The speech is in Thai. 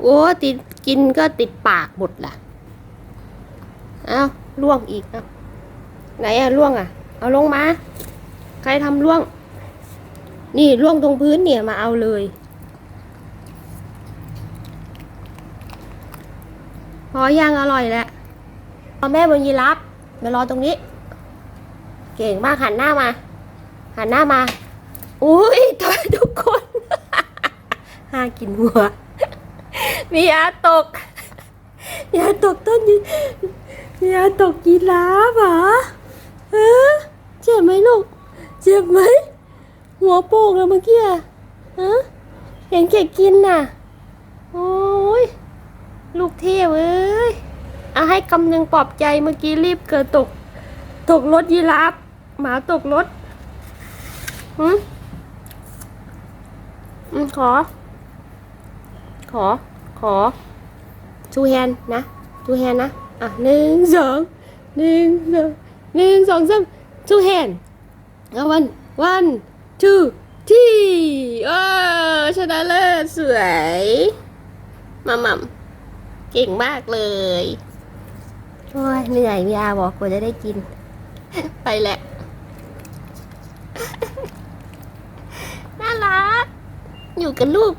โอ้ติดกินก็ติดปากหมดล่ะ เอาล่วงอีกเอาไหนอะล่วงอะเอาลงมา ใครทำล่วง นี่ล่วงตรงพื้นเนี่ยมาเอาเลยพอย่างอร่อยแหล้วพอแม่บนยีรับมารอตรงนี้ เก่งมากหันหน้ามา หันหน้ามา อุ้ยทำไมทุกคน ห้ากินหัว มีอาตกมีอาตกต้นยีมีอาตกกีราฟเหรอเออเจ็บไหมลูก เจ็บไหม หัวโป่งเลยเมื่อกี้อะฮะเห็นเกดกินน่ะ โอ้ย ลูกเทพเอ้ยเอาให้กำนึงปลอบใจเมื่อกี้รีบเกิดตก ตกรถยีราฟหมาตกรถหืมอืมขอ ขอ ขอชูแฮนนะชูแฮนนะ อะหนึ่งสองหนึ่งสองหนึ่งสองสามชูแฮนเอาวันวันทูที่เออชนะเลิศสวยมาม่ำเก่งมากเลยโอ้ยเหนื่อยยาบอกกว่าจะได้กิน ไปแหละ น่ารัก อยู่กับลูก